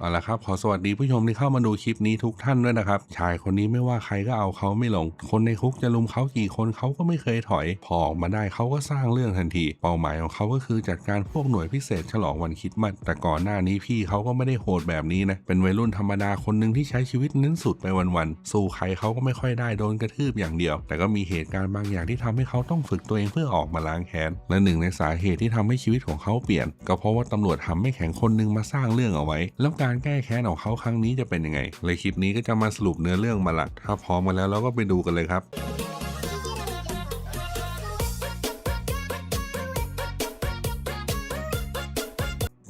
เอาละครับขอสวัสดีผู้ชมที่เข้ามาดูคลิปนี้ทุกท่านด้วยนะครับชายคนนี้ไม่ว่าใครก็เอาเขาไม่ลง คนในคุกจะลุมเขากี่คนเขาก็ไม่เคยถอย พอออกมาได้เขาก็สร้างเรื่องทันที เป้าหมายของเขาก็คือจัดการพวกหน่วยพิเศษฉลองวันคริดมัดแต่ก่อนหน้านี้พี่เขาก็ไม่ได้โหดแบบนี้นะเป็นวัยรุ่นธรรมดาคนหนึ่งที่ใช้ชีวิตเน้นสุดไปวันๆสู้ใครเขาก็ไม่ค่อยได้โดนกระทืบอย่างเดียว แต่ก็มีเหตุการณ์บางอย่างที่ทำให้เขาต้องฝึกตัวเองเพื่อออกมาล้างแค้นและหนึ่งในสาเหตุที่ทำให้ชีวิตของเขาเปลี่ยน ก็เพราะว่าตำรวจทำไม่แข็งคนนึงมาสร้างเรื่องเอาไว้ แล้วการการแก้แค้นของเขาครั้งนี้จะเป็นยังไงเลยคลิปนี้ก็จะมาสรุปเนื้อเรื่องมาหลัก ถ้าพร้อมกันแล้วเราก็ไปดูกันเลยครับ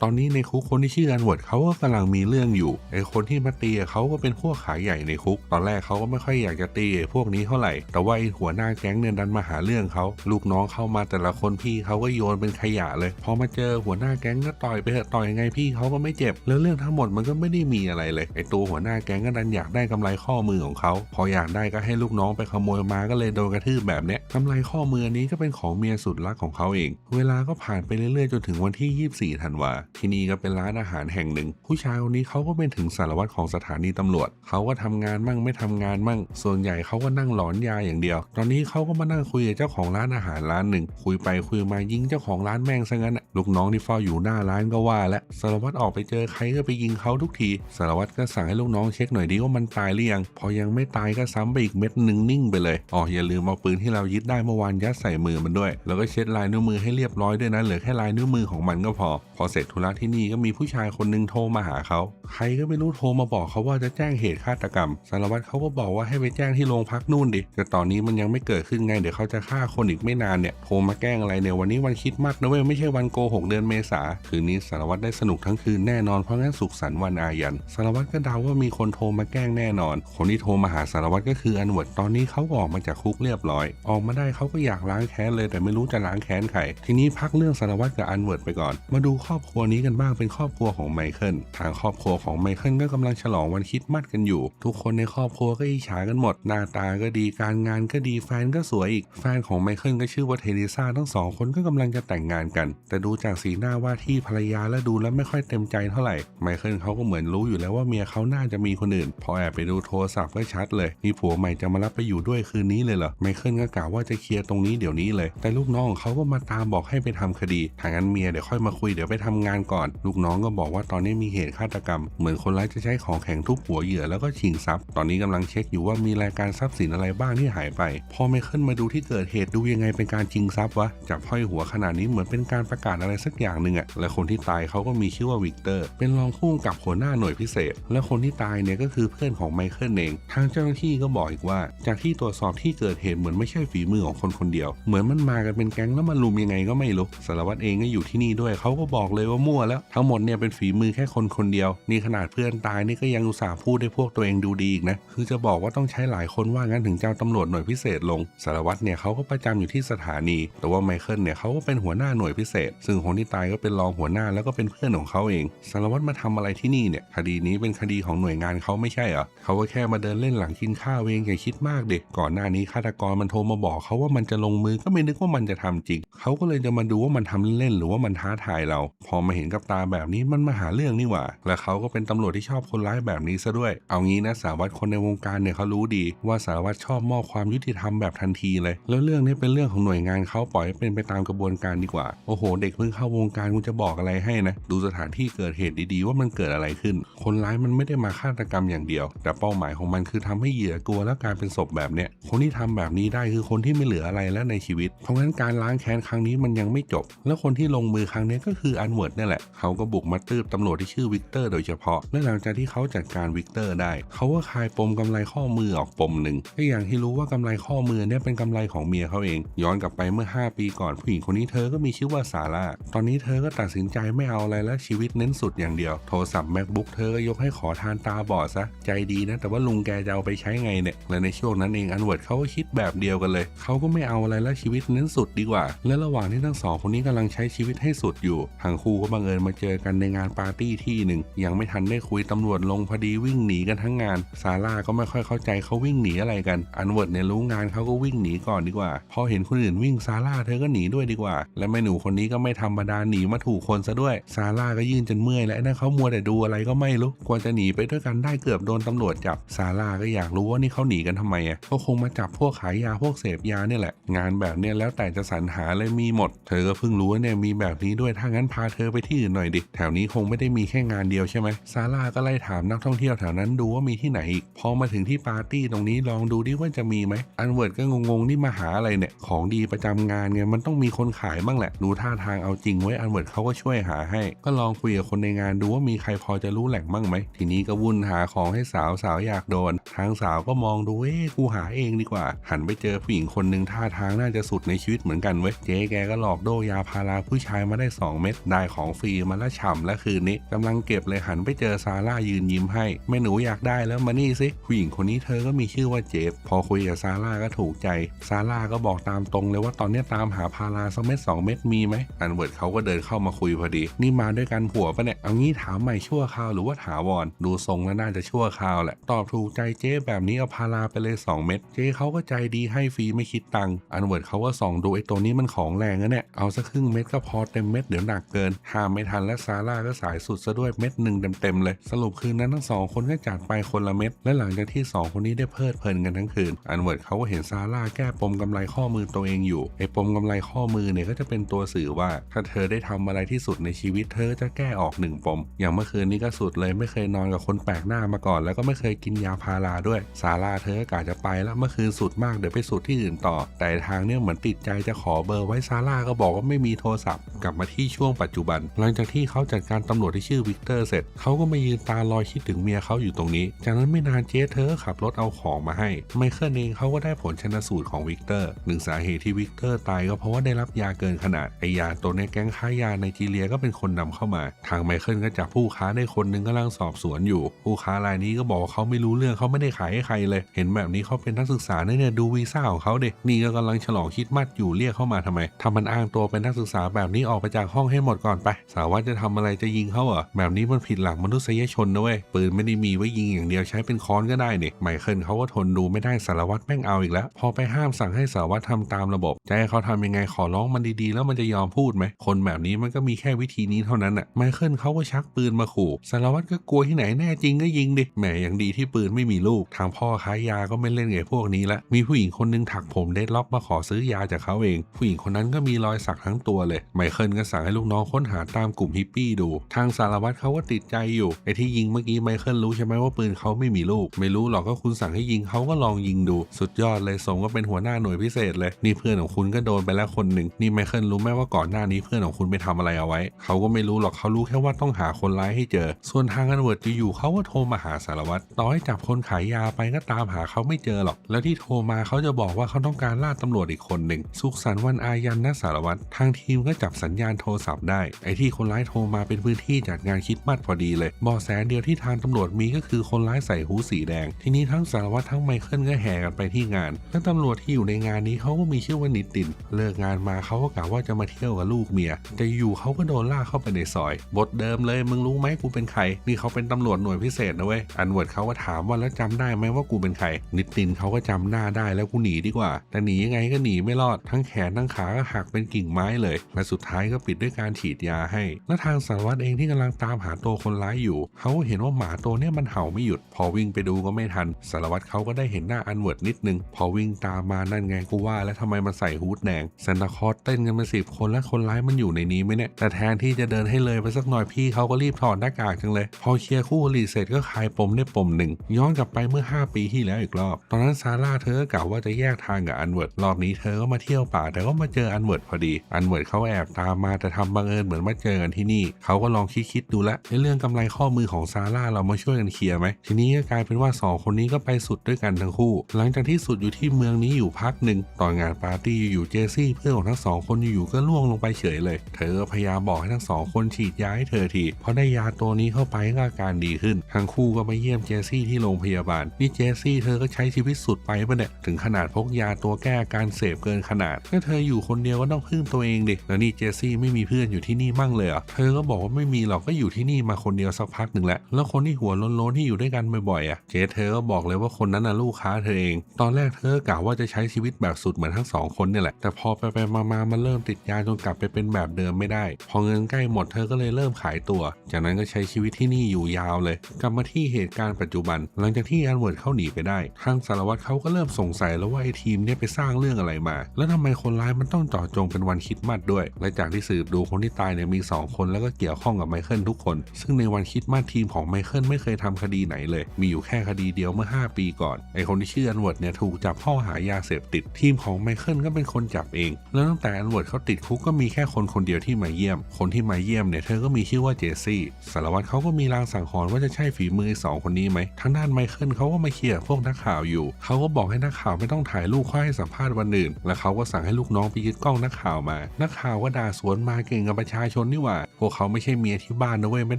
ตอนนี้ในคุกคนที่ชื่ออันเวิร์ดเขาก็กำลังมีเรื่องอยู่ไอ้คนที่มาตีเขาก็เป็นพวกขายใหญ่ในคุก ตอนแรกเขาก็ไม่ค่อยอยากจะตีพวกนี้เท่าไหร่ แต่ว่าไอ้หัวหน้าแก๊งเนี่ยดันมาหาเรื่องเขา ลูกน้องเข้ามาแต่ละคนพี่เขาก็โยนเป็นขยะเลย พอมาเจอหัวหน้าแก๊งก็ต่อยไปเถอะต่อยยังไงพี่เขาก็ไม่เจ็บ แล้วเรื่องทั้งหมดมันก็ไม่ได้มีอะไรเลยไอ้ตัวหัวหน้าแก๊งก็ดันอยากได้กำไรข้อมือของเขา พออยากได้ก็ให้ลูกน้องไปขโมยมาก็เลยโดนกระทืบแบบเนี้ยกำไรข้อมือนนี้ก็เป็นของเมียสุดรักของเขาเอง เวลาก็ผ่านไปเรื่อยๆจนถึงวันที่ 24 ธันวาที่นี่ก็เป็นร้านอาหารแห่งหนึ่ง ผู้ชายคนนี้เขาก็เป็นถึงสารวัตรของสถานีตำรวจ เขาก็ทำงานมั่งไม่ทำงานมั่ง ส่วนใหญ่เขาก็นั่งหลอนยาอย่างเดียว ตอนนี้เขาก็มานั่งคุยกับเจ้าของร้านอาหารร้านหนึ่ง คุยไปคุยมายิงเจ้าของร้านแม่งซะงั้นลูกน้องที่เฝ้าอยู่หน้าร้านก็ว่า และสารวัตรออกไปเจอใครก็ไปยิงเขาทุกที สารวัตรก็สั่งให้ลูกน้องเช็คหน่อยดิว่ามันตายหรือยัง พอยังไม่ตายก็ซ้ำไปอีกเม็ดหนึ่งนิ่งไปเลย อ๋ออย่าลืมเอาปืนที่เรายึดได้เมื่อวานยัดใส่มือมันด้วย แล้วก็เช็ดลายนิ้วมือให้เรียบร้อยด้วยนะ เหลือแค่ลายนิ้วมือของมันก็พอ พอเสร็จธุระที่นี่ก็มีผู้ชายคนหนึงโทรมาหาเขา ใครก็ไม่รู้โทรมาบอกเขาว่าจะแจ้งเหตุฆาตกรรม สารวัตรเขาก็บอกว่าให้ไปแจ้งที่โรงพักนู่นดิ แต่ตอนนี้มันยังไม่เกิดขึ้นไง เดี๋ยวเขาจะฆ่าคนอีกไม่นานเนี่ย โทรมาแกล้งอะไรเนี่ย วันนี้วันคิดมัดนะเว้ย ไม่ใช่วันโกหกเดือนเมษา คืนนี้สารวัตรได้สนุกทั้งคืนแน่นอน เพราะงั้นสุขสันต์วันอายัน สารวัตรก็เดาว่ามีคนโทรมาแกล้งแน่นอน คนที่โทรมาหาสารวัตรก็คืออันเวิร์ดตอนนี้เขาออกมาจากคุกเรียบร้อย ออกมาได้เขาก็อยากล้างแค้นเลย แต่ไม่รู้จะล้างแค้นใคร ทีนี้พักเรื่องสารวัตรกับอันเวิร์ดไปก่อน มาดูครอบครัวนี้กันบ้างเป็นครอบครัวของไมเคิลทางครอบครัวของไมเคิลก็กำลังฉลองวันคริดมัดกันอยู่ ทุกคนในครอบครัวก็อิจฉากันหมด หน้าตาก็ดีการงานก็ดีแฟนก็สวยอีก แฟนของไมเคิลก็ชื่อว่าเทเรซาทั้งสองคนก็กำลังจะแต่งงานกัน แต่ดูจากสีหน้าว่าที่ภรรยาและดูแล้วไม่ค่อยเต็มใจเท่าไหร่ไมเคิลเขาก็เหมือนรู้อยู่แล้วว่าเมียเขาน่าจะมีคนอื่น พอแอบไปดูโทรศัพท์ก็ชัดเลยมีผัวใหม่จะมารับไปอยู่ด้วยคืนนี้เลยเหรอไมเคิลก็กล่าวว่าจะเคลียร์ตรงนี้เดี๋ยวนี้เลย แต่ลูกน้องเขาก็มาตามบอกให้ไปทำคดีทางั้นเมียเดี๋ยวค่อยมาคุยเดี๋ยวไปทำงานก่อน ลูกน้องก็บอกว่าตอนนี้มีเหตุฆาตกรรม เหมือนคนร้ายจะใช้ของแข็งทุบหัวเหยื่อแล้วก็ชิงทรัพย์ ตอนนี้กำลังเช็คอยู่ว่ามีรายการทรัพย์สินอะไรบ้างที่หายไป พอไมเคิลมาดูที่เกิดเหตุดูยังไงเป็นการชิงทรัพย์วะ จับห้อยหัวขนาดนี้เหมือนเป็นการประกาศอะไรสักอย่างหนึ่งอะและคนที่ตายเขาก็มีชื่อว่าวิกเตอร์ เป็นรองผู้กำกับหัวหน้าหน่วยพิเศษ และคนที่ตายเนี่ยก็คือเพื่อนของไมเคิลเอง ทางเจ้าหน้าที่ก็บอกอีกว่า จากที่ตรวจสอบที่เกิดเหตุเหมือนไม่ใช่ฝีมือของคนคนเดียว เหมือนมันมากันเป็นแก๊งแล้วมันลุมยังไงก็ไม่รู้สารวัตรเองก็อยู่ที่นี่ด้วยเขาก็บอกเลยว่ามั่วแล้วทั้งหมดเนี่ยเป็นฝีมือแค่คนคนเดียว นี่ขนาดเพื่อนตายนี่ก็ยังอุตส่าห์พูดให้พวกตัวเองดูดีอีกนะคือจะบอกว่าต้องใช้หลายคนว่างั้นถึงเจะเอาตำรวจหน่วยพิเศษลงสารวัตรเนี่ยเขาก็ประจำอยู่ที่สถานี แต่ว่าไมเคิลเนี่ยเขาก็เป็นหัวหน้าหน่วยพิเศษ ซึ่งคนที่ตายก็เป็นรองหัวหน้าแล้วก็เป็นเพื่อนของเขาเองสารวัตรมาทำอะไรที่นี่เนี่ยคดีนี้เป็นคดีของหน่วยงานเขาไม่ใช่เหรอเขาก็แค่มาเดินเล่นหลังกินข้าวเองอย่าคิดมากเด็กก่อนหน้านี้ฆาตกรมันโทรมาบอกเขาว่ามันจะลงมือก็ไม่นึกว่ามันจะทำจริงเขาก็เลยจะมาดูว่ามันทำเล่นหรือว่ามันท้าทายเรา พอมาเห็นกับตาแบบนี้มันมาหาเรื่องนี่หว่า และเขาก็เป็นตำรวจที่ชอบคนร้ายแบบนี้ซะด้วย เอางี้นะสารวัตรคนในวงการเนี่ยเขารู้ดี ว่าสารวัตรชอบมอบความยุติธรรมแบบทันทีเลย แล้วเรื่องนี้เป็นเรื่องของหน่วยงานเขาปล่อยให้เป็นไปตามกระบวนการดีกว่า โอ้โห เด็กเพิ่งเข้าวงการกูจะบอกอะไรให้นะ ดูสถานที่เกิดเหตุดีๆ ว่ามันเกิดอะไรขึ้น คนร้ายมันไม่ได้มาฆาตกรรมอย่างเดียว แต่เป้าหมายของมันคือทำให้เหยื่อกลัวและกลายเป็นศพแบบเนี้ย คนที่ทำแบบนี้ได้คือคนที่ไม่เหลืออะไรแล้วในชีวิต เพราะงั้นการล้างแค้นครั้งนี้มันยังไม่จบ แล้วคนที่ลงมือครั้งนี้ก็คืออันเวิร์ดนี่แหละเขาก็บุกมาตืบตำรวจที่ชื่อวิกเตอร์โดยเฉพาะ และหลังจากที่เขาจัดการวิกเตอร์ได้ เขาก็คลายปมกำไรข้อมือออกปมหนึ่งก็อย่างที่รู้ว่ากำไรข้อมือเนี่ยเป็นกำไรของเมียเขาเอง ย้อนกลับไปเมื่อ 5 ปีก่อนผู้หญิงคนนี้เธอก็มีชื่อว่าซาร่าตอนนี้เธอก็ตัดสินใจไม่เอาอะไรแล้วชีวิตเน้นสุดอย่างเดียว โทรศัพท์ macbook เธอก็ยกให้ขอทานตาบอดซะใจดีนะ แต่ว่าลุงแกจะเอาไปใช้ไงเนี่ยและในช่วงนั้นเองอันเวิร์ดเขาก็คิดแบบเดียวกันเลยเขาก็ไม่เอาอะไรแล้วชีวิตเน้นสุดดีกว่า และระหว่างที่ทั้งสองคนนี้กำลังใช้ชีวิตให้สุดอยู่ทั้งคู่ก็บังเอิญมาเจอกันในงานปาร์ตี้ที่หนึ่งยังไม่ทันได้คุยตำรวจลงพอดีวิ่งหนีกันทั้งงาน ซาร่าก็ไม่ค่อยเข้าใจเขาวิ่งหนีอะไรกัน อันเวิร์ดเนี่ยรู้งานเขาก็วิ่งหนีก่อนดีกว่า พอเห็นคนอื่นวิ่งซาร่าเธอก็หนีด้วยดีกว่า และแม่หนูคนนี้ก็ไม่ธรรมดาหนีมาถูกคนซะด้วย ซาร่าก็ยืนจนเมื่อยและนั่นเขามัวแต่ดูอะไรก็ไม่รู้กว่าจะหนีไปด้วยกันได้เกือบโดนตำรวจจับ ซาร่าก็อยากรู้ว่านี่เขาหนีกันทำไมอะ ก็คงมาจับพวกขายยาพวกเสพยาเนี่ยแหละ งานแบบเนี้ยแล้วแต่จะสรรหาเลยมีหมด เธอก็เพิ่งรู้ว่าเนี่ยมีแบบนี้ด้วย ถ้างั้นพาเธอไปที่อื่นหน่อยดิ แถวนี้คงไม่ได้มีแค่งานเดียวใช่ไหมซาร่าก็ไล่ถามนักท่องเที่ยวแถวนั้นดูว่ามีที่ไหนอีก พอมาถึงที่ปาร์ตี้ตรงนี้ลองดูดิว่าจะมีไหม อันเวิร์ดก็งงๆนี่มาหาอะไรเนี่ย ของดีประจำงานไงมันต้องมีคนขายบ้างแหละ ดูท่าทางเอาจริงไว้ อันเวิร์ดเขาก็ช่วยหาให้ ก็ลองคุยกับคนในงานดูว่ามีใครพอจะรู้แหล่งบ้างไหม ทีนี้ก็วุ่นหาของให้สาวสาวอยากโดน ทางสาวก็มองดู เอ๊กูหาเองดีกว่า หันไปเจอผู้หญิงคนหนึ่งท่าทางน่าจะสุดในชีวิตเหมือนกันเว้ย เจ๊แกก็หลอกโดยาพาราผู้ชายมาได้ 2 เม็ด ได้ของฟรีมาละฉ่ำและคืนนี้กำลังเก็บเลยหันไปเจอซาร่ายืนยิ้มให้แม่หนูอยากได้แล้วมานี่สิผู้หญิงคนนี้เธอก็มีชื่อว่าเจฟพอคุยกับซาร่าก็ถูกใจซาร่าก็บอกตามตรงเลยว่าตอนนี้ตามหาพาราสักเม็ดสองเม็ดมีไหมอันเวิร์ดเขาก็เดินเข้ามาคุยพอดี นี่มาด้วยกันผัวปะเนี่ยเอางี้ถามใหม่ชั่วคราวหรือว่าถาวรดูทรงแล้วน่าจะชั่วคราวแหละตอบถูกใจเจ๊แบบนี้เอาพาราไปเลย 2 เม็ดเจ๊เขาก็ใจดีให้ฟรีไม่คิดตังค์อันเวิร์ดเขาก็ส่องดูไอ้ตัวนี้มันของแรงนะเนี่ยเอาสักครึ่งเม็ดก็พอเต็มเม็ดเดี๋ยวหนักเกิน หามไม่ทันและซาร่าก็สายสุดซะด้วยเม็ดหนึ่งเต็มๆเลย สรุปคืนนั้นทั้งสองคนก็จัดไปคนละเม็ดและหลังจากที่สองคนนี้ได้เพลิดเพลินกันทั้งคืน อันเวิร์ดเขาก็เห็นซาร่าแก้ปมกำไรข้อมือตัวเองอยู่ไอ้ปมกำไรข้อมือเนี่ยก็จะเป็นตัวสื่อว่า ถ้าเธอได้ทำอะไรที่สุดในชีวิตเธอจะแก้ออกหนึ่งปม อย่างเมื่อคืนนี้ก็สุดเลยไม่เคยนอนกับคนแปลกหน้ามาก่อน แล้วก็ไม่เคยกินยาพาราด้วยซาร่าเธอก็กะจะไปแล้วเมื่อคืนสุดมากเดี๋ยวไปสุดที่อื่นต่อ แต่ทางเนี่ยเหมือนติดใจจะขอเบอร์ไว้ซาร่าก็บอกว่าไม่มีโทรศัพท์กลับมาที่ช่วงปัจจุบันหลังจากที่เขาจัดการตำรวจที่ชื่อวิกเตอร์เสร็จเขาก็มายืนตาลอยคิดถึงเมียเขาอยู่ตรงนี้ จากนั้นไม่นานเจ๊เธอขับรถเอาของมาให้ ไมเคิลเองเขาก็ได้ผลชนสูตรของวิกเตอร์หนึ่งสาเหตุที่วิกเตอร์ตายก็เพราะว่าได้รับยาเกินขนาดไอยาตัวในแก๊งค้ายาในจีเรียก็เป็นคนนำเข้ามา ทางไมเคิลก็จับผู้ค้าได้คนหนึ่งกำลังสอบสวนอยู่ ผู้ค้ารายนี้ก็บอกเขาไม่รู้เรื่องเขาไม่ได้ขายให้ใครเลย เห็นแบบนี้เขาเป็นนักศึกษาเนี่ยดูวีซ่าของเขาเด็นี่ก็กำลังฉลองคิดมัดอยู่เรียกเข้ามาทำไมทำมันอ้างตัวเป็นนักศึกษาแบบนี้ออกไปจากห้องให้หมดก่อนไปสารวัตรจะทำอะไรจะยิงเขาเหรอแบบนี้มันผิดหลักมนุษยชนนะเว้ยปืนไม่ได้มีไว้ยิงอย่างเดียวใช้เป็นค้อนก็ได้นี่ไมเคิลเขาก็ทนดูไม่ได้สารวัตรแม่งเอาอีกแล้ว พอไปห้ามสั่งให้สารวัตรทำตามระบบจะให้เขาทำยังไงขอร้องมันดีๆ แล้วมันจะยอมพูดไหมคนแบบนี้มันก็มีแค่วิธีนี้เท่านั้นน่ะไมเคิลเขาก็ชักปืนมาขู่สารวัตรก็กลัวที่ไหนแน่จริงก็ยิงดิแหมอย่างดีที่ปืนไม่มีลูก ทางพ่อค้ายาก็ไม่เล่นไงพวกนี้ละมีผู้หญิงคนนึงถักผมเดดล็อกมาขอซื้อยาจากเขาเอง ผู้หญิงคนนั้นก็มีรอยสักทั้งตัวเลยไมเคิลก็สั่งให้ลูกน้องค้นหาตามกลุ่มฮิปปี้ดู ทางสารวัตรเขาก็ติดใจอยู่ไอ้ที่ยิงเมื่อกี้ไมเคิลรู้ใช่ไหมว่าปืนเขาไม่มีลูก ไม่รู้หรอกก็คุณสั่งให้ยิงเขาก็ลองยิงดู สุดยอดเลยสมก็เป็นหัวหน้าหน่วยพิเศษเลย นี่เพื่อนของคุณก็โดนไปแล้วคนหนึ่งนี่ไมเคิลรู้ไหมว่าก่อนหน้านี้เพื่อนของคุณไปทำอะไรเอาไว้ เขาก็ไม่รู้หรอกเขารู้แค่ว่าต้องหาคนร้ายให้เจอ ส่วนทางอันเวิร์ดอยู่เขาก็โทรมาหาสารวัตรต่อให้จับคนขายยาไปก็ตามหาเขาไม่เจอหรอก แล้วที่โทรมาเขาจะบอกว่าเขาต้องการล่าตำรวจอีกคนหนึ่งสุขสันต์วันอายันนะสารวัตรทางทีมก็จับสัญญาณโทรศัพท์ได้ไอที่คนร้ายโทรมาเป็นพื้นที่จัดงานคิดมัดพอดีเลยบาะแสเดียวที่ทางตำรวจมีก็คือคนร้ายใส่หูสีแดง ทีนี้ทั้งสารวัตรทั้งไมเคิลก็แห่กันไปที่งานและตำรวจที่อยู่ในงานนี้เขาก็มีชื่อว่านิติน เลิกงานมาเขาก็กะว่าจะมาเที่ยวกับลูกเมีย แต่อยู่เขาก็โดนลากเข้าไปในซอย บทเดิมเลยมึงรู้ไหมกูเป็นใคร นี่เขาเป็นตำรวจหน่วยพิเศษนะเว้ย อันเวิร์ดเขาก็ถามว่าแล้วจำได้ไหมว่ากูเป็นใคร นิตินเขาก็จำหน้าได้แล้วกูหนีดีกว่า แต่หนียังไงก็หนีไม่รอด ทั้งแขนทั้งขาก็หักเป็นกิ่งไม้เลย และสุดท้ายก็ปิดด้วยการฉีดยาให้ และทางสารวัตรเองที่กำลังตามหาตัวคนร้ายอยู่ เขาเห็นว่าหมาตัวนี้มันเห่าไม่หยุด พอวิ่งไปดูก็ไม่ทัน สารวัตรเขาก็ได้เห็นหน้าอันเวิร์ดนิดนึง พอวิ่งตามมานั่นไงกูว่า แล้วทำไมมันใส่ฮูดแดงซานตาคอสเต้นกันเป็นสิบคนและคนร้ายมันอยู่ในนี้ไหมเนี่ย แต่แทนที่จะเดินให้เลยไปสักหน่อยพี่เขาก็รีบถอดหน้ากากจังเลย พอเคลียร์คู่อริเสร็จก็คลายปมได้ปมหนึ่งย้อนกลับไปเมื่อ 5 ปีที่แล้วอีกรอบ ตอนนั้นซาร่าเธอก็กล่าวว่าจะแยกทางกับอันเวิร์ดรอบนี้เธอก็มาเที่ยวป่าแต่ก็มาเจออันเวิร์ดพอดี อันเวิร์ดเขาแอบตามมาแต่ทำบังเอิญเหมือนมาเจอกันที่นี่ เขาก็ลองคิดๆดูละในเรื่องกำไรข้อมือของซาร่าเรามาช่วยกันเคลียร์ไหมทีนี้ก็กลายเป็นว่าสองคนนี้ก็ไปสุดด้วยกันทั้งคู่ หลังจากที่สุดอยู่ที่เมืองนี้อยู่พักหนึ่งตอนงานปาร์ตี้อยู่ๆเจสซี่เพื่อนของทั้งสองคนอยู่ๆก็ล่วงลงไปเฉยเลย เธอพยายามบอกให้ทั้งสองคนฉีดยาให้เธอทีพอได้ยาตัวนี้เข้าไปก็อาการดีขึ้น ทั้งคู่ก็ไปเยี่ยมเจสซี่ที่โรงพยาบาลนี่เจสซี่เธอก็ใช้ชีวิตสุดไปปะเนี่ยถึงขนาดพกยาตัวแก้อาการเสพเกินขนาดถ้าเธออยู่คนเดียวก็ต้องพึ่งตัวเองดิแล้วนี่เจซี่ไม่มีเพื่อนอยู่ที่นี่มั่งมั่งเลยอะเธอก็บอกว่าไม่มีหรอกก็อยู่ที่นี่มาคนเดียวสักพักหนึ่งแล้ว แล้วคนที่หัวโล้นๆที่อยู่ด้วยกันบ่อยๆอะเจ๊เธอก็บอกเลยว่าคนนั้นน่ะลูกค้าเธอเอง ตอนแรกเธอกะว่าจะใช้ชีวิตแบบสุดเหมือนทั้งสองคนเนี่ยแหละแต่พอไปไปๆมาๆมันเริ่มติดยาจนกลับไปเป็นแบบเดิมไม่ได้ พอเงินใกล้หมดเธอก็เลยเริ่มขายตัว จากนั้นก็ใช้ชีวิตที่นี่อยู่ยาวเลย กลับมาที่เหตุการณ์ปัจจุบัน หลังจากที่อันเวิร์ดเข้าหนีไปได้ ทางสารวัตรเขาก็เริ่มสงสัยแล้วว่าไอ้ทีมเนี่ยไปสร้างเรื่องอะไรมา แล้วทำไมคนร้ายมันต้องจาะจงเป็นวันคิดมัดด้วย และจากที่สืบดูคนที่ตายเนี่ยมี 2 คนแล้วก็เกี่ยวข้องกับไมเคิลทุกคน ซึ่งในวันคริดมัดทีมของไมเคิลไม่เคยทำคดีไหนเลย มีอยู่แค่คดีเดียวเมื่อ 5 ปีก่อน ไอคนที่ชื่ออันเวิร์ดเนี่ยถูกจับข้อหายาเสพติด ทีมของไมเคิลก็เป็นคนจับเอง แล้วตั้งแต่อันเวิร์ดเขาติดคุกก็มีแค่คนคนเดียวที่มาเยี่ยม คนที่มาเยี่ยมเนี่ยเธอก็มีชื่อว่าเจสซี่ สารวัตรเขาก็มีรางสังหรณ์ว่าจะใช่ฝีมือไอสองคนนี้ไหมทางด้านไมเคิลเขาก็มาเคลียร์พวกนักข่าวอยู่ เขาก็บอกให้นักข่าวไม่ต้องถ่ายรูปเขาให้สัมภาษณ์วันอื่น และเขาก็สั่งให้ลูกน้องไปยึดกล้องนักข่าวมา นักข่าวก็ด่าสวนมาเก่งกับประชาชนนี่หว่า พวกเขาไม่ใช่เมียที่บ้านนะเว้ยไม่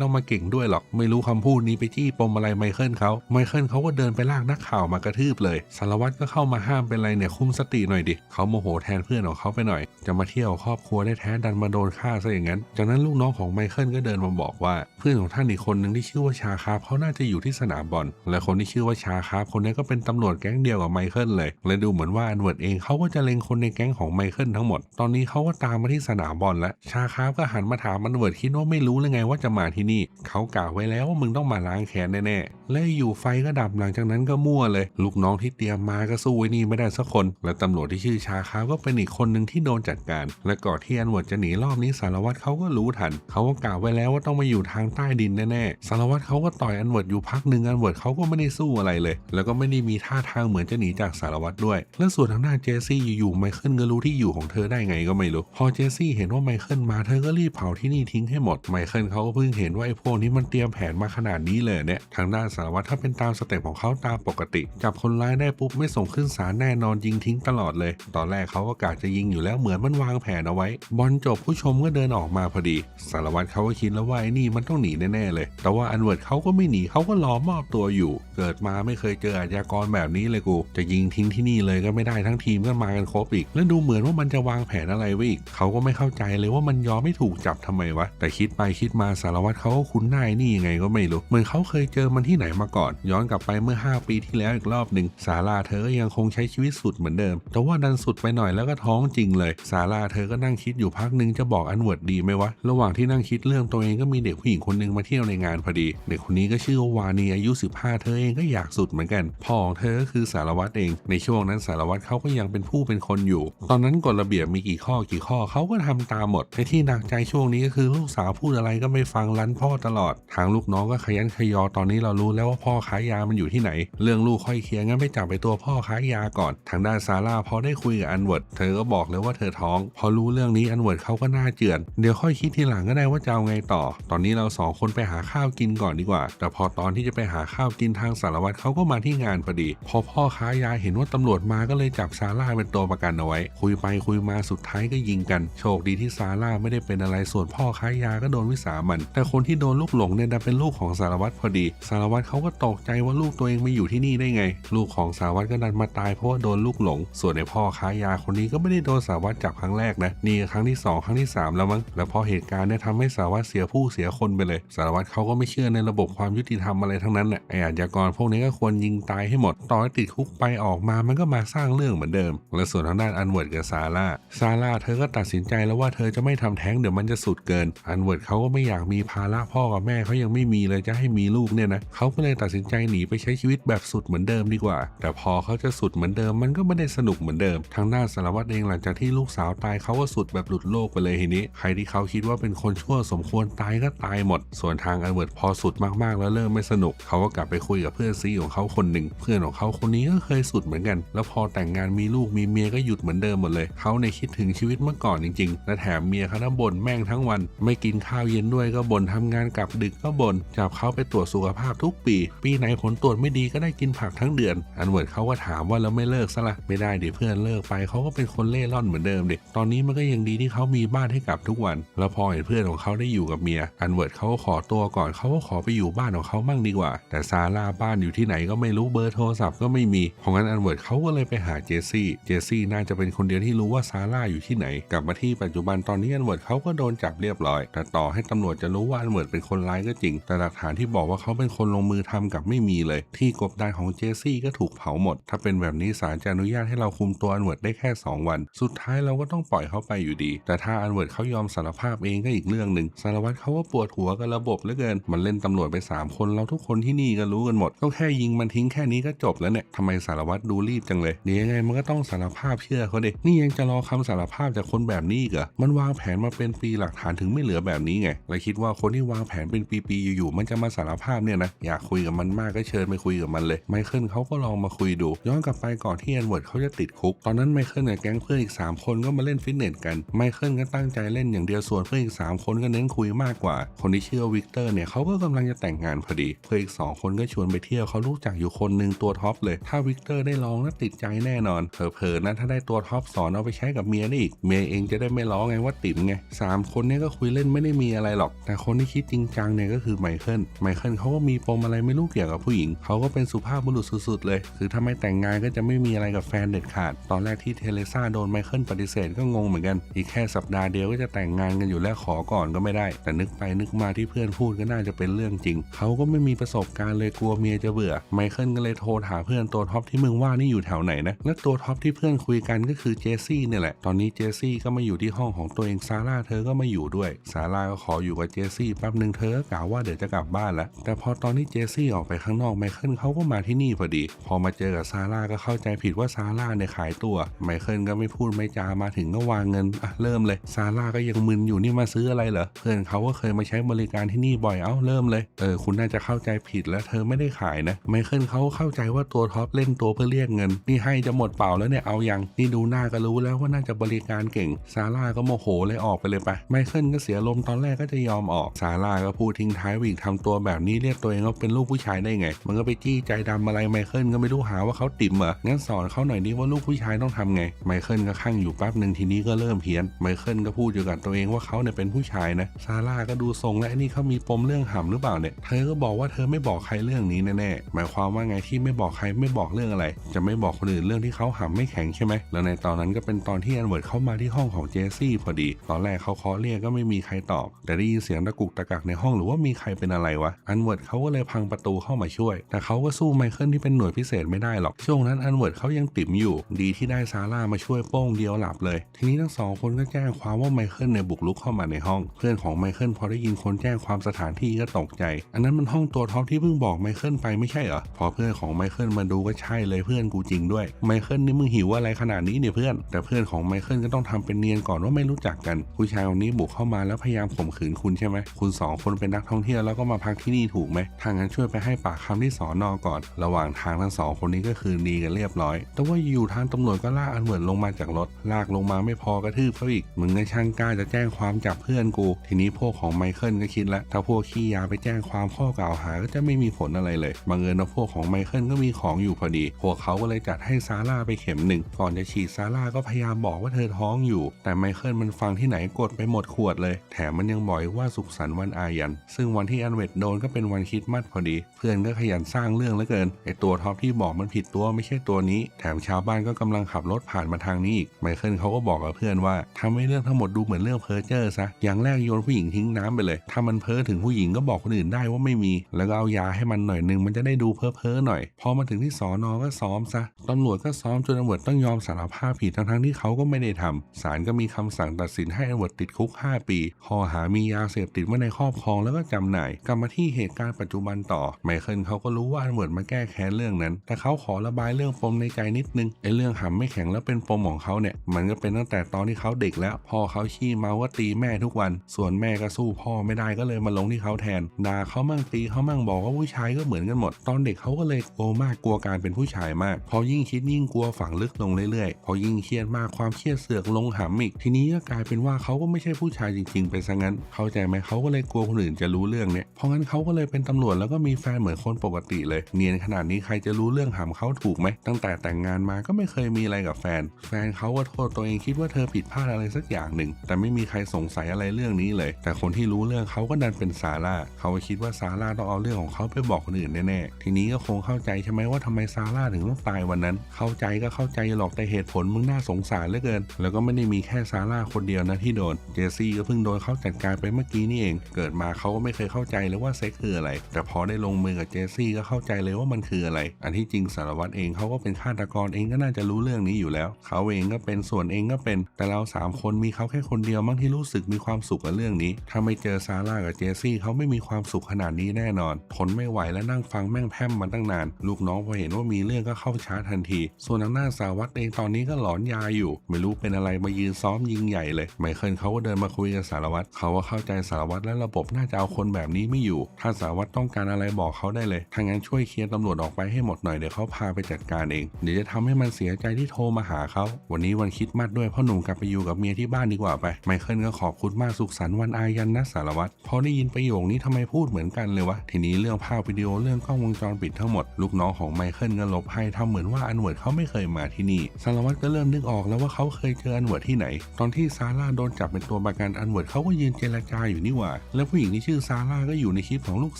ต้องมาเก่งด้วยหรอก ไม่รู้คำพูดนี้ไปจี้ปมอะไรไมเคิลเขาไมเคิลเขาก็เดินไปลากนักข่าวมากระทืบเลย สารวัตรก็เข้ามาห้ามเป็นไรเนี่ยคุมสติหน่อยดิเขาโมโหแทนเพื่อนของเขาไปหน่อย จะมาเที่ยวครอบครัวได้แท้ดันมาโดนฆ่าซะอย่างนั้น จากนั้นลูกน้องของไมเคิลก็เดินมาบอกว่า เพื่อนของท่านอีกคนหนึ่งที่ชื่อว่าชาคาร์ฟเขาน่าจะอยู่ที่สนามบอลและคนที่ชื่อว่าชาคาร์ฟคนนี้ก็เป็นตำรวจแก๊งเดียวกับไมเคิลเลยและดูเหมือนว่าอันเวิร์ดเองเขาก็จะเล็งคนในแก๊งของไมเคิลทั้งหมด ตอนนี้เขาก็ตามมาที่สนามบอลแล้วชาคาร์ฟก็หันมาถามอันเวิร์ดคิดว่าไม่รู้เลยไงว่าจะมาที่นี่ เขากล่าวไว้แล้วว่ามึงต้องมาล้างแค้นแน่ๆและอยู่ไฟก็ดับหลังจากนั้นก็มั่วเลย ลูกน้องที่เตรียมมาก็สู้ไอ้นี่ไม่ได้สักคน และตำรวจที่ชื่อชาคาก็เป็นอีกคนหนึ่งที่โดนจัดการ และก่อนที่อันเวิร์ดจะหนีรอบนี้สารวัตรเขาก็รู้ทัน เขาก็กล่าวไว้แล้วว่าต้องมาอยู่ทางใต้ดินแน่ๆสารวัตรเขาก็ต่อยอันเวิร์ดอยู่พักหนึ่งอันเวิร์ดเขาก็ไม่ได้สู้อะไรเลย แล้วก็ไม่ได้มีท่าทางเหมือนจะหนีจากสารวัตรด้วย และส่วนทางด้านเจสซี่อยู่ๆไมเคิลก็รู้ที่อยู่ของเธอได้ไงก็ไม่รู้ พอเจสซี่เห็นว่าไมเคิลมาเธอก็รีบเผาที่นี่ทิ้งให้หมดไมเคิลเขาก็เพิ่งเห็นว่าไอ้พวกนี้มันเตรียมแผนมาขนาดนี้เลยเนี่ยทางด้านสารวัตรถ้าเป็นตามสเต็ปของเขาตามปกติ จับคนร้ายได้ปุ๊บไม่ส่งขึ้นศาลแน่นอนยิงทิ้งตลอดเลย ตอนแรกเขาก็กะจะยิงอยู่แล้วเหมือนมันวางแผนเอาไว้ บอลจบผู้ชมก็เดินออกมาพอดี สารวัตรเขาก็คิดแล้วว่าไอ้นี่มันต้องหนีแน่ๆเลย แต่ว่าอันเวิร์ดเขาก็ไม่หนีเขาก็รอมอบตัวอยู่ เกิดมาไม่เคยเจออาชญากรแบบนี้เลยกู จะยิงทิ้งที่นี่เลยก็ไม่ได้ทั้งทีมก็มากันครบอีก และดูเหมือนว่ามันจะวางแผนอะไรไว้อีกเขาก็ไม่เข้าใจเลยว่ามันยอมไม่ถูกจับทำไมวะ แต่คิดไปคิดมาสารวัตรเขาก็คุ้นหน้านี่ยังไงก็ไม่รู้ เหมือนเขาเคยเจอมันที่ไหนมาก่อน ย้อนกลับไปเมื่อ 5 ปีที่แล้วอีกรอบหนึ่งสาราเธอก็ยังคงใช้ชีวิตสุดเหมือนเดิม แต่ว่าดันสุดไปหน่อยแล้วก็ท้องจริงเลย สาราเธอก็นั่งคิดอยู่พักหนึ่งจะบอกอันเวิร์ดดีไหมวะ ระหว่างที่นั่งคิดเรื่องตัวเองก็มีเด็กผู้หญิงคนหนึงมาเที่ยวในงานพอดี เด็กคนนี้ก็ชื่อวานีอายุ 15 เธอเองก็อยากสุดเหมือนกัน พ่อของเธอก็คือสารวัตรเอง ในช่วงนั้นสารวัตรเขาก็ยังเป็นผู้เป็นคนอยู่ ตอนนั้นกฎระเบียบมีกี่ข้อกี่ข้อเขาก็ทำตามหมดในที่นักใจช่วงนี้ก็คือลูกสาวพูดอะไรก็ไม่ฟังรั้นพ่อตลอด ทางลูกน้องก็ขยันขยอตอนนี้เรารู้แล้วว่าพ่อขายยามันอยู่ที่ไหน เรื่องลูกค่อยเคลียร์งั้นไปจับไปตัวพ่อขายยาก่อน ทางด้านซาร่าพอได้คุยกับอันเวิร์ดเธอก็บอกเลยว่าเธอท้อง พอรู้เรื่องนี้อันเวิร์ดเขาก็น่าเจือนเดี๋ยวค่อยคิดทีหลังก็ได้ว่าจะเอาไงต่อ ตอนนี้เราสองคนไปหาข้าวกินก่อนดีกว่า แต่พอตอนที่จะไปหาข้าวกินทางสารวัตรเขาก็มาที่งานพอดี พอพ่อค้ายาเห็นว่าตำรวจมาก็เลยจับซาร่าเป็นตัวประกันเอาไว้ คุยไปคุยมาสุดท้ายก็ยิงกัน โชคดีที่ซาร่าไม่ได้เป็นอะไรส่วนพ่อค้ายาก็โดนวิสามัน แต่คนที่โดนลูกหลงเนี่ยดันเป็นลูกของสารวัตรพอดี สารวัตรเขาก็ตกใจว่าลูกตัวเองมาอยู่ที่นี่ได้ไง ลูกของสารวัตรก็ดันมาตายเพราะว่าโดนลูกหลง ส่วนในพ่อค้ายาคนนี้ก็ไม่ได้โดนสารวัตรจับครั้งแรกนะนี่ครั้งที่สองครั้งที่สามแล้วมั้งแล้วพอเหตุการณ์เนี่ยทำให้สารวัตรเสียผู้เสียคนไปเลย สารวัตรเขาก็ไม่เชื่อในระบบความยุติธรรมอะไรทั้งนั้นน่ะไออาชญากรพวกนี้ก็ควรยิงตายให้หมดต่อติดคุกไปออกมามันก็มาสร้างเรื่องเหมือนเดิม และส่วนทางด้านอันเวิร์ดกับซาร่าซาร่าเธอก็ตัดสินใจแล้วว่าเธอจะไม่ทำแท้งเดี๋ยวมันจะสุดเกินอันเวิร์ดเขาก็ไม่อยากมีภาระพ่อกับแม่เขายังไม่มีเลยจะให้มีลูกเนี่ยนะเขาก็เลยตัดสินใจหนีไปใช้ชีวิตแบบสุดเหมือนเดิมดีกว่า แต่พอเขาจะสุดเหมือนเดิมมันก็ไม่ได้สนุกเหมือนเดิม ทางด้านสารวัตรเองหลังจากที่ลูกสาวตายเขาก็สุดแบบหลุดโลกไปเลยทีนี้ ใครที่เขาคิดว่าเป็นคนชั่วสมควรตายก็ตายหมด ส่วนทางอันเวิร์ดพอสุดมากๆ แล้วเริ่มไม่สนุกเขาก็กลับไปคุยกับเพื่อนซีของเขาคนหนึ่งเพื่อนของเขาคนนี้ก็เคยสุดเหมือนกัน แล้วพอแต่งงานมีลูกมีเมียก็หยุดเหมือนเดิมหมดเลยเขาในคิดถึงชีวิตเมื่อก่อนจริงๆและแถมเมียเขาทั้งบ่นแม่งทั้งวัน ไม่กินข้าวเย็นด้วยก็บ่นทำงานกลับดึกก็บ่นจับเขาไปตรวจสุขภาพทุกปี ปีไหนผลตรวจไม่ดีก็ได้กินผักทั้งเดือน อันเวิร์ดเขาก็ถามว่าแล้วไม่เลิกซะละไม่ได้ดิเพื่อนเลิกไปเขาก็เป็นคนเล่ร่อนเหมือนเดิมดิตอนนี้มันก็ยังดีที่เขามีบ้านให้กลับทุกวัน แล้วพอเห็นเพื่อนของเขาได้อยู่กับเมีย อันเวิร์ดเขาก็ขอตัวก่อนเขาก็ขอไปอยู่บ้านของเขามั่งดีกว่า แต่ซาร่าบ้านอยู่ที่ไหนก็ไม่รู้เบอร์โทรศัพท์ก็ไม่มีเพราะงั้นอันเวิร์ดเขาก็เลยไปหาเจสซี่เจสซี่น่าจะเป็นคนเดียวที่รู้ว่าซาร่าอยู่ที่ไหนกลับมาที่ปัจจุบันตอนนี้อันเวิร์ดเขาก็โดนจับเรียบร้อย แต่ต่อให้ตำรวจจะรู้ว่าอันเวิร์ดเป็นคนร้ายก็จริง แต่หลักฐานที่บอกว่าเขาเป็นคนลงมือทำกับไม่มีเลย ที่กบดานของเจสซี่ก็ถูกเผาหมด ถ้าเป็นแบบนี้ศาลจะอนุญาตให้เราคุมตัวอันเวิร์ดได้แค่ 2 วัน สุดท้ายเราก็ต้องปล่อยเขาไปอยู่ดี แต่ถ้าอันเวิร์ดเขายอมสารภาพเองก็อีกเรื่องหนึ่งสารวัตรเขาว่าปวดหัวกับระบบเหลือเกิน มันเล่นตำรวจไปสามคนเราทุกคนที่นี่ก็รู้กันหมด ก็แค่ยิงมันทิ้งแค่นี้ก็จบแล้วเนี่ยทำไมสารวัตรดูรีบจังเลยเดี๋ยวยังไงมันก็ต้องสารภาพเชื่อเขาดินี่ยังจะรอคำสารภาพจากคนแบบนี้อีกเหรอมันวางแผนมาเป็นปีหลักฐานถึงไม่เหลือแบบนี้ไงเลยคิดว่าคนที่วางแผนเป็นปีๆอยู่ๆมันจะมาสารภาพเนี่ยนะอยากคุยกับมันมากก็เชิญไปคุยกับมันเลยไมเคิลเขาก็ลองมาคุยดู ย้อนกลับไปก่อนที่แอนเวิร์ดเขาจะติดคุก ตอนนั้นไมเคิลกับแก๊งเพื่อนอีก 3 คนก็มาเล่นฟิตเนสกันไมเคิลก็ตั้งใจเล่นอย่างเดียวส่วนเพื่อนอีก 3 คนก็เน้นคุยมากกว่า คนที่ชื่อวิกเตอร์เนี่ยเขาก็กำลังจะแต่งงานพอดี เพื่อนอีก 2 คนก็ชวนไปเที่ยวเขารู้จักอยู่คนหนึ่งตัวท็อปเลย ถ้าวิกเตอร์ได้ลองแล้วติดใจแน่นอนเผลอๆนะถ้าได้ตัวท็อปสอนเอาไปใช้กับเมียได้อีกเมียเองจะได้ไม่ร้องไงว่าติ๋มไงสามคนเนี้ก็คุยเล่นไม่ได้มีอะไรหรอก แต่คนที่คิดจริงจังเนี่ยก็คือไมเคิลไมเคิลเขาก็มีปมอะไรไม่รู้เกี่ยวกับผู้หญิง เขาก็เป็นสุภาพบุรุษสุดๆ เลย คือถ้าไม่แต่งงานก็จะไม่มีอะไรกับแฟนเด็ดขาด ตอนแรกที่เทเลซ่าโดนไมเคิลปฏิเสธก็งงเหมือนกัน อีกแค่สัปดาห์เดียวก็จะแต่งงานกันอยู่แล้วขอก่อนก็ไม่ได้ แต่นึกไปนึกมาที่เพื่อนพูดก็น่าจะเป็นเรื่องจริง เขาก็ไม่มีประสบการณ์เลยกลัวเมียจะเบื่อ ไมเคิลก็เลยโทรหาเพื่อนตัวท็อปที่มึงว่านี่อยู่แถวไหนนะ และตัวท็อปที่เพื่อนคุยกันก็คือเจสซี่เนี่ยแหละ ตอนนี้เจสซี่ก็มาอยู่ที่ห้องของตัวเองซาร่าเธอก็มาอยู่ด้วย ซาร่าก็ขออยู่กับเจสซี่แป๊บหนึ่งเธอกล่าวว่าเดี๋ยวจะกลับบ้านแล้ว แต่พอตอนที่เจสซี่ออกไปข้างนอกไมเคิลเขาก็มาที่นี่พอดี พอมาเจอกับซาร่าก็เข้าใจผิดว่าซาร่าเนี่ยขายตัว ไมเคิลก็ไม่พูดไม่จามาถึงก็วางเงินอะเริ่มเลย ซาร่าก็ยังมึนอยู่นี่มาซื้ออะไรเหรอ เพื่อนเขาก็เคยมาใช้บริการที่นี่บ่อยเอ้าเริ่มเลย เออคุณน่าจะเข้าใจผิดแล้วเธอไม่ได้ขายนะ ไมเคิลเขาเข้าใจว่าตัวท็อปเล่นตัวเพื่อเรียกเงิน นี่ให้จะหมดเปล่าแล้วเนี่ยเอายัง นี่ดูหน้าก็รู้แล้วว่าน่าจะบริการเก่ง ซาร่าก็โมโหเลยออกไปเลยไปไมเคิลก็เสียลมตอนแรกก็จะยอมออกซาร่าก็พูดทิ้งท้ายว่าอีกทำตัวแบบนี้เรียกตัวเองว่าเป็นลูกผู้ชายได้ไง มันก็ไปจี้ใจดำอะไรไมเคิลก็ไม่รู้หาว่าเขาติ่มเหรองั้นสอนเขาหน่อยดิว่าลูกผู้ชายต้องทำไงไมเคิลก็ข้างอยู่แป๊บหนึ่งทีนี้ก็เริ่มเพี้ยนไมเคิลก็พูดอยู่กับตัวเองว่าเขาเนี่ยเป็นผู้ชายนะซาร่าก็ดูทรงและนี่เขามีปมเรื่องห่ำหรือเปล่าเนี่ยเธอก็บอกว่าเธอไม่บอกใครเรื่องนี้แน่ๆหมายความว่าไงที่ไม่บอกใครไม่บอกเรื่องอะไร จะไม่บอกคนอื่นเรื่องที่เขาห่ำไม่แข็งใช่ไหมแล้วในตอนนั้นก็เป็นตอนที่แอนเวิร์ดเข้ามาที่ห้องของเจสซี่พอดี ตอนแรกเขาเคาะเรียกก็ไม่มีใครตอบ แต่ได้ยินเสียงตะกุกตะกักในห้องหรือว่ามีใครเป็นอะไรวะ อันเวิร์ดเขาก็เลยพังประตูเข้ามาช่วย แต่เขาก็สู้ไมเคิลที่เป็นหน่วยพิเศษไม่ได้หรอก ช่วงนั้นอันเวิร์ดเขายังติ่มอยู่ ดีที่ได้ซาร่ามาช่วยโป้งเดียวหลับเลย ทีนี้ทั้งสองคนก็แจ้งความว่าไมเคิลเนี่ยบุกรุกเข้ามาในห้อง เพื่อนของไมเคิลพอได้ยินคนแจ้งความสถานที่ก็ตกใจ อันนั้นมันห้องตัวท็อปที่เพิ่งบอกไมเคิลไปไม่ใช่เหรอ พอเพื่อนของไมเคิลมาดูก็ใช่เลยเพื่อนกูจริงด้วย ไมเคิลนี่มึงหิวอะไรขนาดนี้เนี่ยเพื่อน แต่เพื่อนของไมเคิลก็ต้องทำเป็นเนียนก่อนว่าไม่รู้จักกันผู้ชายคนนี้บุกเข้ามาแล้วพยายามข่มขืนคุณใช่ไหมคุณสองคนเป็นนักท่องเที่ยวแล้วก็มาพักที่นี่ถูกไหมทางนั้นช่วยไปให้ปากคำที่สอนอก่อน ระหว่างทางทั้งสองคนนี้ก็คืนดีกันเรียบร้อย แต่ว่าอยู่ทางตำรวจก็ลากอันเหมือนลงมาจากรถ ลากลงมาไม่พอกระทืบเขาอีก มึงในช่างกล้าจะแจ้งความจับเพื่อนกู ทีนี้พวกของไมเคิลก็คิดแล้วถ้าพวกขี้ยาไปแจ้งความข้อกล่าวหาก็จะไม่มีผลอะไรเลยบังเอิญว่าพวกของไมเคิลก็มีของอยู่พอดี พวกเขาก็เลยจัดให้ซาร่าไปเข็มหนึ่งก่อนจะฉีดซาร่าก็พยายามบอกว่าเธอท้องอยู่ แต่ไมเคิลมันฟังที่ไหนกดไปหมดขวดเลย แถมมันยังบอกอีกว่าสุขสันต์วันอายัน ซึ่งวันที่อันเวดโดนก็เป็นวันคริดมัดพอดี เพื่อนก็ขยันสร้างเรื่องเหลือเกิน ไอตัวท็อปที่บอกมันผิดตัวไม่ใช่ตัวนี้ แถมชาวบ้านก็กำลังขับรถผ่านมาทางนี้อีก ไมเคิลเขาก็บอกกับเพื่อนว่าทำให้เรื่องทั้งหมดดูเหมือนเรื่องเพ้อเจ้อซะ อย่างแรกโยนผู้หญิงทิ้งน้ำไปเลย ถ้ามันเพ้อถึงผู้หญิงก็บอกคนอื่นได้ว่าไม่มี แล้วก็เอายาให้มันหน่อยนึงมันจะได้ดูเพ้อเพ้อๆหน่อย พอมาถึงที่สอนอก็ซ้อมซะตำรวจก็ซ้อมจนตำรวจต้องยอมสารภาพผิดทั้งๆที่เขาก็ไม่ได้ทำศาลก็มีคำสั่งตัดสินให้ตำรวจติดคุก 5 ปีข้อหามียาเสพติดไว้ในครอบครองแล้วก็จำหน่าย กลับมาที่เหตุการณ์ปัจจุบันต่อ ไมเคิลเขาก็รู้ว่าตำรวจมาแก้แค้นเรื่องนั้น แต่เขาขอระบายเรื่องปมในใจนิดนึงไอ้เรื่องหำไม่แข็งแล้วเป็นปมของเขาเนี่ย มันก็เป็นตั้งแต่ตอนที่เขาเด็กแล้ว พ่อเขาขี้เมาก็ตีแม่ทุกวัน ส่วนแม่ก็สู้พ่อไม่ได้ก็เลยมาลงที่เขาแทนด่าเขามั่งตีเขามั่งบอกว่าผู้ชายก็เหมือนกันหมด ตอนเด็กเขาก็เลยกลัวมากกลัวการเป็นผู้ชายมาก พอยิ่งคิดยิ่งกลัวฝังลึกลงเรื่อยๆ พอยิ่งเครียดมากความเครียดเสือกลงหำอีก ทีนี้ก็กลายเป็นว่าเขาก็ไม่ใช่ผู้ชายจริง ๆ ไปซะงั้น เข้าใจไหมเขาก็เลยกลัวคนอื่นจะรู้เรื่องเนี่ย เพราะงั้นเขาก็เลยเป็นตำรวจแล้วก็มีแฟนเหมือนคนปกติเลย เนียนขนาดนี้ใครจะรู้เรื่องหำเขาถูกไหม ตั้งแต่แต่งงานมาก็ไม่เคยมีอะไรกับแฟน แฟนเขาก็โทษตัวเองคิดว่าเธอผิดพลาดอะไรสักอย่างหนึ่ง แต่ไม่มีใครสงสัยอะไรเรื่องนี้เลย แต่คนที่รู้เรื่องเขาก็ดันเป็นซาร่าเขาคิดว่าซาร่าต้องเอาเรื่องของเขาไปบอกคนอื่นแน่ๆ ทีนี้ก็คงเข้าใจใช่ไหมว่าทำไมซาร่าถึงต้องตายวันนั้น เข้าใจก็เข้าใจหรอกแต่เหตุผลมึงน่าสงสารเหลือเกิน แล้วก็ไม่ได้มีแค่ซาร่าคนเดียวนะที่โดนเจสซี่ก็เพิ่งโดนเขาจัดการไปเมื่อกี้นี่เอง เกิดมาเขาก็ไม่เคยเข้าใจเลยว่าเซ็กคืออะไร แต่พอได้ลงมือกับเจสซี่ก็เข้าใจเลยว่ามันคืออะไร อันที่จริงสารวัตรเองเขาก็เป็นฆาตกรเองก็น่าจะรู้เรื่องนี้อยู่แล้ว เขาเองก็เป็นส่วนเองก็เป็น แต่เราสามคนมีเขาแค่คนเดียวมั้งที่รู้สึกมีความสุขกับเรื่องนี้ ถ้าไม่เจอซาร่ากับเจสซี่เขาไม่มีความสุขขนาดนี้แน่นอน ทนไม่ไหวและนั่งฟังแม่งแพร่มมาตั้งนาน ลูกน้องพอเห็นว่ามีเรื่องก็เข้าชาร์จทันที ส่วนทางหน้าสารวัตรเองตอนนี้ก็หลอนยาอยู่ ไม่รู้เป็นอะไรมายืนซ้อมยิงใหญ่เลย ไมเคิลเขาก็เดินมาคุยกับสารวัตรเขาว่าเข้าใจสารวัตรและระบบน่าจะเอาคนแบบนี้ไม่อยู่ ถ้าสารวัตรต้องการอะไรบอกเขาได้เลยถ้างั้นช่วยเคลียร์ตำรวจออกไปให้หมดหน่อยเดี๋ยวเขาพาไปจัดการเองเดี๋ยวจะทำให้มันเสียใจที่โทรมาหาเขาวันนี้วันคิดมัดด้วยพ่อหนุ่มกลับไปอยู่กับเมียที่บ้านดีกว่าไปไมเคิลก็ขอบคุณมากสุขสันต์วันอายันนะสารวัตรพอได้ยินประโยคนี้ทำไมพูดเหมือนกันเลยวะทีนี้เรื่องภาพวิดีโอเรื่องกล้องวงจรปิดทั้งหมดลูกน้องของไมเคิลก็ลบให้ทำเหมือนว่าอันเวิร์ดเขาไม่เคยมาที่นี่สารวัตรก็เริ่มนึกออกแล้วว่าเขาเคยเจออันเวิร์ดที่ไหน ตอนที่ซาร่าโดนจับเป็นตัวประกันอันเวิร์ดเขาก็ยืนเจรจาอยู่นี่หว่า แล้วผู้หญิงที่ชื่อซาร่าก็อยู่ในคลิปของลูก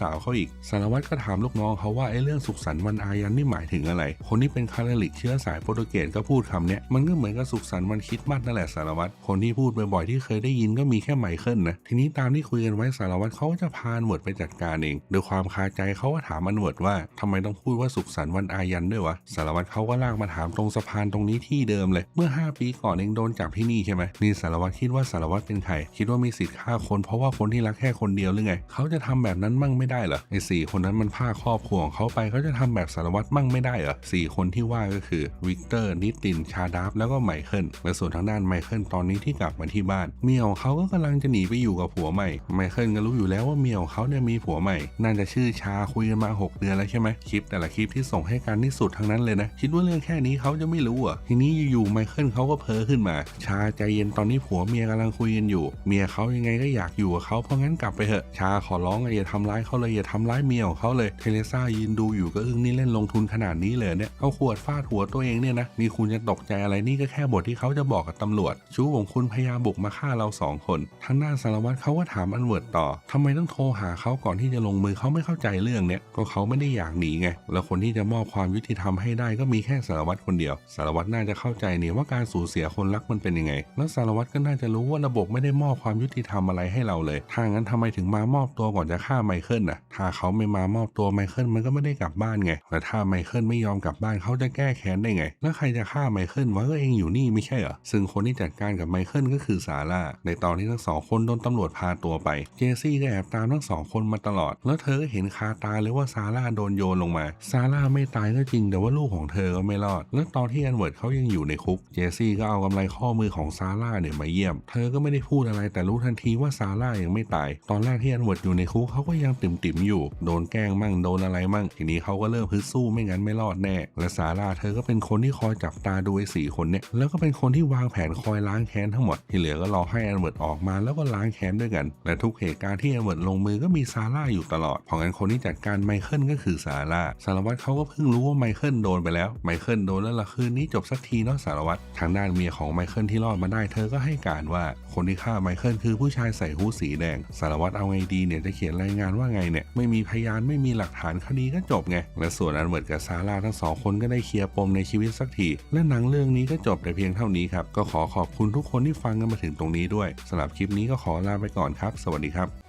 สาวเขาอีก สารวัตรก็ถามลูกน้องเขาว่าไอ้เรื่องสุขสันต์วันอายันนี่หมายถึงอะไร คนที่เป็นคาทอลิกเชื้อสายโปรตุเกสก็พูดคำเนี้ย มันก็เหมือนกับสุขสันต์วันคริดมัดนั่นแหละสารวัตร คนที่พูดบ่อยๆที่เคยได้ยินก็มีแค่ไมเคิลนะ ทีนี้ตามที่คุยกันไว้สารวัตรเขาก็จะพาอันเวิร์ดไปจัดการเอง โดยความคาใจเขาก็ถามอันเวิร์ดว่าทำไมต้องพูดว่าสุขสันต์วันอายันด้วยวะ สารวัตรเขาก็ลากมาถามตรงสะพานตรงนี้ที่เดิมเลย เมื่อ 5 ปีก่อนเองโดนจับที่นี่ใช่ไหมนี่สารวัตรคิดว่าสารวัตรเป็นใครคิดว่ามีสิทธิ์ฆ่าคน เพราะว่าคนที่รักแค่คนเดียวหรือไงเขาจะทำแบบนั้นมั่งไม่ได้เหรอไอ้สี่คนนั้นมันฆ่าครอบครัวของเขาไปเขาจะทำแบบสารวัตรมั่งไม่ได้เหรอสี่คนที่ว่าก็คือวิกเตอร์นิตินชาดาฟแล้วก็ไมเคิลและส่วนทางด้านไมเคิลตอนนี้ที่กลับมาที่บ้านเมียของเขาก็กำลังจะหนีไปอยู่กับผัวใหม่ไมเคิลก็รู้อยู่แล้วว่าเมียของเขาเนี่ยมีผัวใหม่น่าจะชื่อชาคุยกันมา 6 เดือนแล้วใช่ไหมคลิป แต่ละคลิปที่ส่งให้การที่สุดทั้งนั้นเลยนะคิดว่าเรื่องแค่นี้เขาจะไม่รู้อะทีนี้อยู่ๆไมเคิลเขาก็เพ้อขึ้นมา ชาใจเย็นตอนนี้ผัวเมียกำลังคุยกันอยู่ เมียเขายังไงก็อยากอยู่กับเขาเพราะงั้นกลับไปเถอะ ชาขอร้องอย่าทำร้ายเขาเลยอย่าทำร้ายเมียของเขาเลย เทเลซ่ายืนดูอยู่ก็อึ้งนี่เล่นลงทุนขนาดนี้เลยเนี่ยเอาขวดฟาดหัวตัวเองเนี่ยนะนี่คุณจะตกใจอะไรนี่ก็แค่บทที่เขาจะบอกกับตำรวจ ชู้ของคุณพยายามบุกมาฆ่าเราสองคน ทางด้านสารวัตรเขาก็ถามอันเวิร์ดต่อทำไมต้องโทรหาเขาก่อนที่จะลงมือเขาไม่เข้าใจเรื่องเนี้ยก็เขาไม่ได้อยากหนีไงแล้วคนที่จะมอบความยุติธรรมให้ได้ก็มีแค่สารวัตรคนเดียว สารวัตรน่าจะเข้าใจเนี่ยว่าการสูญเสียคนรักมันเป็นยังไง แล้วสารวัตรก็น่าจะรู้ว่าระบบไม่ได้มอบความยุติธรรมอะไรให้เราเลย ถ้างั้นทำไมถึงมามอบตัวก่อนจะฆ่าไมเคิลน่ะ ถ้าเขาไม่มามอบตัวไมเคิลมันก็ไม่ได้กลับบ้านไง แต่ถ้าไมเคิลไม่ยอมกลับบ้านเขาจะแก้แค้นได้ไง แล้วใครจะฆ่าไมเคิลวะก็เองอยู่นี่ไม่ใช่เหรอ ซึ่งคนที่จัดการกับไมเคิลก็คือซาร่า ในตอนที่ทั้งสองคนโดนตำรวจพาตัวไป เจสซี่ก็แอบตามทั้งสองคนมาตลอด แล้วเธอก็เห็นคาตาเลยว่าซาร่าโดนโยนลงมา ซาร่าไม่ตายก็จริงแต่ว่าลูกของเธอก็ไม่รอด แล้วตอนที่อันเวิร์ดเขายังอยู่ในคุก เจสซี่ก็เอากำไรข้อมือของซาร่าเนี่ยมาเยี่ยม เธอก็ไม่ได้พูดอะไรแต่รู้ทันทีว่าซาร่ายังไม่ตาย ตอนแรกที่อันเวิร์ดอยู่ในคุกเขาก็ยังติ่มๆอยู่ โดนแกล้งมั่งโดนอะไรมั่ง ทีนี้เขาก็เริ่มฮึดสู้ไม่งั้นไม่รอดแน่ และซาร่าเธอก็เป็นคนที่คอยจับตาดูไอ้สี่คนเนี่ยแล้วก็เป็นคนที่วางแผนคอยล้างแค้นทั้งหมด ที่เหลือก็รอให้อันเวิร์ดออกมาแล้วก็ล้างแค้นด้วยกัน และทุกเหตุการณ์ที่อันเวิร์ดลงมือก็มีซาร่าอยู่ตลอด เพราะงั้นคนที่จัดการไมเคิลก็คือซาร่า สารวัตรเขาก็เพิ่งรู้ว่าไมเคิลโดนไปแล้ว ไมเคิลโดนแล้วละคืนนี้จบสักทีเนาะสารวัตร ทางด้านเมียของไมเคิลที่รอดมาได้เธอก็ให้การว่าคนที่ฆ่าไมเคิลคือผู้ชายใส่ฮู้ดสีแดง สารวัตรเอาไงดีเนี่ยจะเขียนรายงานว่าไงเนี่ย ไม่มีพยานไม่มีหลักฐานคดีก็จบไง และส่วนอันเวิร์ดกับซาร่าทั้งสองคนก็ได้เคลียร์ปมในชีวิตสักที และหนังเรื่องนี้ก็จบแต่เพียงเท่านี้ครับ ก็ขอขอบคุณทุกคนที่ฟังกันมาถึงตรงนี้ด้วยสำหรับคลิปนี้ก็ขอลาไปก่อนครับ สวัสดีครับ